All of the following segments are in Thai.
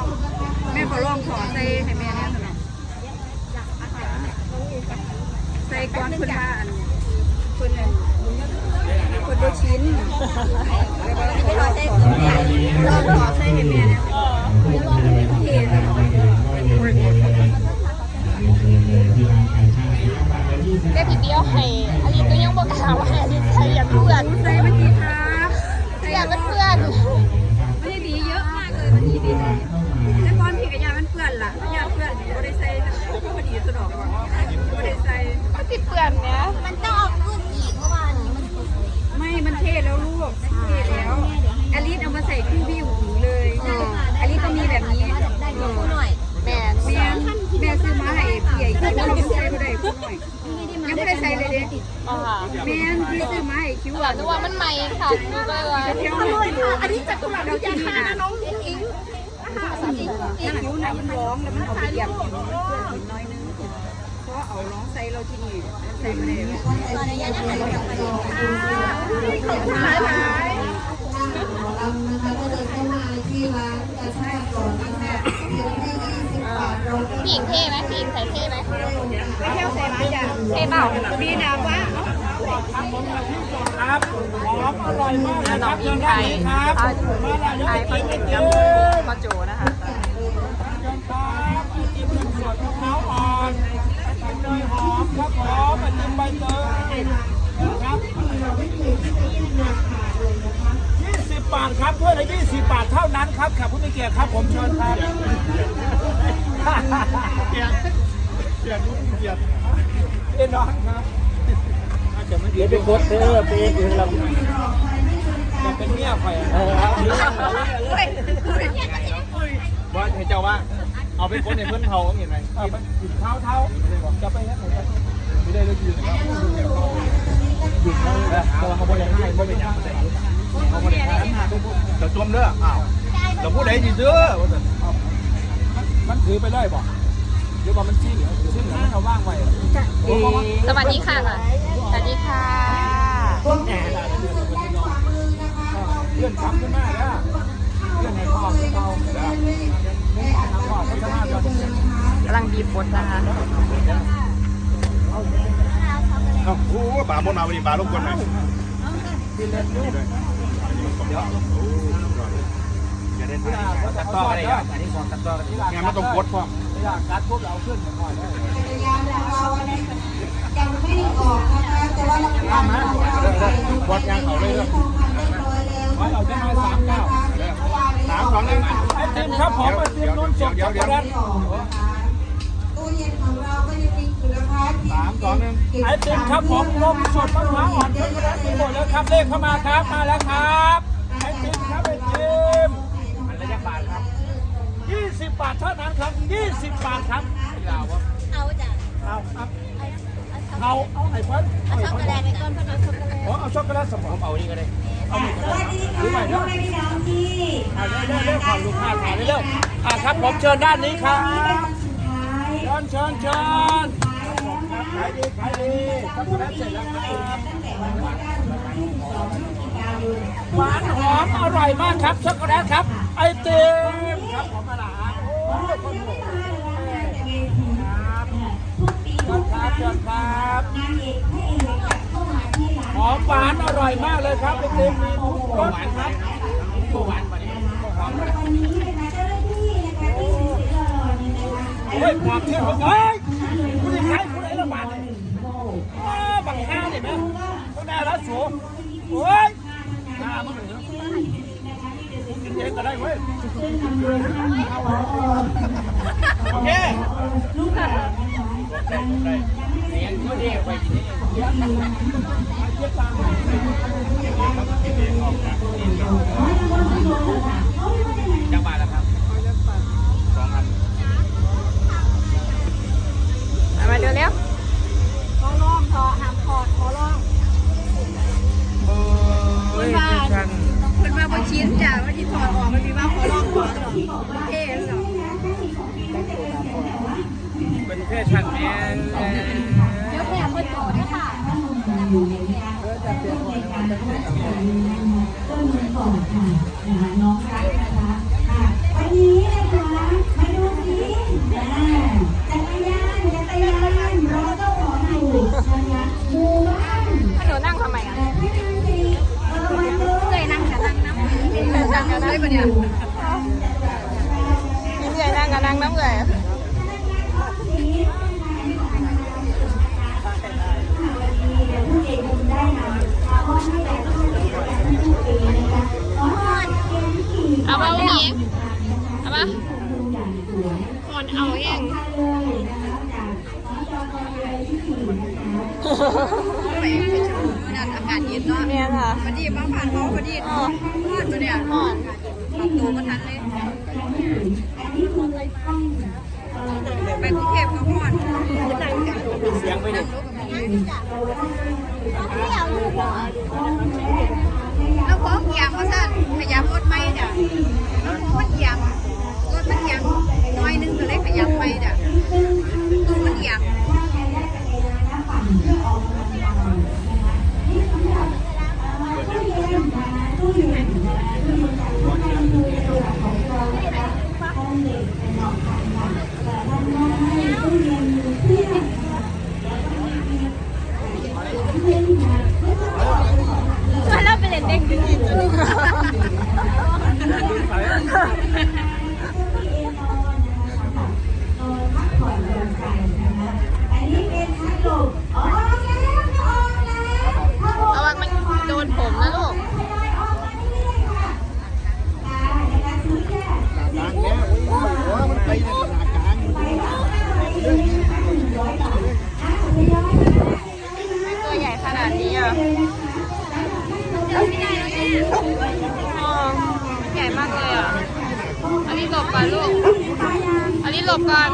องแม่ขอลองขอใส่ให้แม่เนี่ยสนองใส่ก้อนคุณป้าอันคุณอันคุณโบชิ้นขอใส่ขอใส่ให้แม่เนี่ย ก็ติดเพื่อนเนี่ยมันต้องออกรุ่นอีกเมื่อวานนี้มันถูกไม่ มันเทแล้วลูกเทแล้วอลิสเอามาใส่คู่พี่หูเลยอลิสต้องมีแบบนี้ได้ดูหน่อยแม่แม่แม่ซื้อมาให้พี่ใหญ่คิ้วเราใส่ไม่ได้คู่หน่อยยังไม่ได้ใส่เลยเด็อ๋อค่ะแม่ที่ซื้อมาให้คิ้วหลังนึกว่ามันใหม่ค่ะดูก็เลยว่าเที่ยวเลยค่ะอันนี้จัตุรัสเราที่นี่นะน้องอิงอิงคิ้วนะมันร้องแล้วมันเอาไปเหยียบเพื่อนน้อยนึง เพราะเอาร้องใส่เราที่นี่ใส่ไม่ได้ตอนนี้ยังไม่ได้ทำอะไรขอบคุณหลายหลายเรานะคะก็เดินเข้ามาที่ร้านกระชากก่อนนะคะเพียงแค่20บาทเราก็พี่หญิงเท่ไหมพี่หญิงใส่เท่ไหมไปเที่ยวใส่มาจ้ะเท่เปล่าดีนะว่าครับหอมอร่อยมากเลยคน้อรังบอิเชิญได้ครับไทยไทยพันธุ์กับพ่อโจนะคะ เชิญครับไอติมสดมะพร้าวอ่อนไอติมเนยหอมครับหอมไอติมใบเต ยครับ20บาทครับถ้วยละ20บาทเท่านั้นครับแขกผู้มีเกียรติครับผมเชิญครับเกียรติเกียรติเกียรติเอ็นน้องครับจะไม่ดีเป็นโค้ชเออเป็นเองเราเป็นเมียใครอะว่าให้เจ้าว่า เอาไปคนในเพื่อนเผาเห็นไหมเออไปเท้าเท้าจะไปเฮ็ดไหนกันไม่ได้เลิกยืนนะครับหยุดเขาเลยแต่ว่าเขาไม่ได้ให้ไม่เป็นอย่างไรเขาไม่ได้ให้จะจมเด้ออ้าวจะพูดไหนดีเด้อว่าแต่มันถือไปได้บ่หรือว่ามันจิ้งจิ้งแล้วเขาว่างไว้สวัสดีค่ะค่ะสวัสดีค่ะเลื่อนซ้ำขึ้นมาแล้วเลื่อนให้พ่อเขาพ่อพัฒนาเรา กำลังบีบบดนะคะโอ้โหป่าบนมาวันนี้ป่าลงคนไหนอย่าเด่นไปตัดต่ออะไรอะอันนี้สอนตัดต่อกันที่งานมันต้องกดพร้อมที่หลังการพวกเราขึ้นก่อนเลยจักรยานของเรายังไม่ได้ออกนะคะแต่ว่าเราทำของเรากดยางเขาเลยเด้อทำเรียบร้อยแล้วไว้เราจะมาสามเก้าสามสองหนึ่ง ไอติมครับผมไอติมนุ่นสดช็อกโกแลตตู้เย็นของเราก็ยังมีอยู่นะคะที่สามสองหนึ่งไอติมครับผมนมสดมะพร้าวอ่อนช็อกโกแลตมีหมดแล้วครับเลขเข้ามาครับมาแล้วครับไอติมครับไอติมอันละยักบาทครับ20บาทเท่านั้นครับ20บาทครับเอาจ้ะเอาครับเอาเอาไอ้เพิ่นเอาช็อกโกแลตไปก่อนเพราะเอาช็อกโกแลตขอเอาช็อกโกแลตสมองเอานี่ก็ได้ สวัสดีค่ะพ่อแม่พี่น้องที่อ่าเร็วเร็วขอลูกค้าถ่ายเร็วอ่าครับผมเชิญด้านนี้ครับเชิญเชิญเชิญขายดีขายดีช็อกโกแลตเสร็จแล้วครับตั้งแต่วันที่9ถึงวันที่12พฤศจิกายนหวานหอมอร่อยมากครับช็อกโกแลตครับ ไอติมครับผมมาลาโอ้ยคนหมดทุกปีเชิญครับเชิญครับนางเอก หอมหวานอร่อยมากเลยครับไอติมมีทุกรสครับวันนี้นะคะเจ้าหน้าที่นะคะที่สวยๆหล่อๆนี่นะคะเฮ้ยความเที่ยงเฮ้ยคุณจะใช้คุณไอ้ละบาทเลยอ้าบังห้าเนี่ยไหมคุณแม่รัดสูโอ้ยหน้ามันเหนือกินเองก็ได้เว้ยโอเคเสียงก็ดีไปกิน จังหวะแล้วครับสองพันเอามาดูเร็วขอลองขอหามขอดขอลองคุณว่าคุณว่าบนชิ้นจ้ะว่าที่ถอดออกมันมีว่าขอลองขอหรอเท่หรอเป็นเพศชันแม่ จะเข้าไปกัมือก่อนค่ะนะคน้องรักนะคะค่นี้นะคะมาดูสิอ่าจักรยานจัยานรอเจ้าขออยู่นะคะงูบ้านถ้าหนนั่งทำไมอะแต่พี่งสิเออมาดูนั่งกับนั่งนะ นั่งได้ปะเนี่ยะก่อนเอาเองไปไปชมนั่นอากาศเย็นเนาะเนี่ยค่ะพอดีมาผ่านเขาพอดีทอดมาเนี่ยก่อนปรับตัวมาทันเลยไปกรุงเทพก็ฮอดเสียงไปดิแล้วของเกียงว่าสั่นขยับรถไม่จ้ะมันเกียงรถมันเกียงน้อยนึงก็เล ยขยับไปจ้ะตู้มันเกียงมาแล้วไปเล่นเด็กดึงอีกตัวนึง อันนี้เป็นพัดลมอ๋อแล้วออกแล้ว เอาวันมันโดนผมนะลูก ตัวใหญ่ขนาดนี้อะอ๋อใหญ่มากเลยอะ อันนี้หลบ ก่อนลูกอันนี้หลบก่อน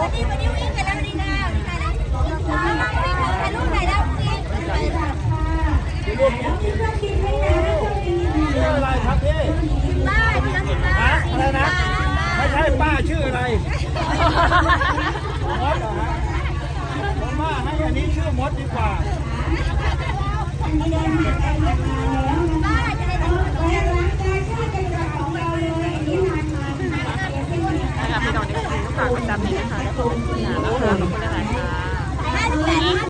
วันนี้วันนี้วิ่งไปแล้วดีนะวิ่งไปแล้ววิ่งถ่ายรูปถ่ายแล้ววิ่งชื่ออะไรครับพี่บ้าที่เราถึงบ้าฮะอะไรนะไม่ใช่ป้าชื่ออะไรมดเหรอฮะผมว่าให้อันนี้ชื่อมดดีกว่า พี่น้องนี่ก็คือลูกค้าประจำนี่นะคะแล้วก็คุณนค่ะขอบคุณหลายๆค่ะ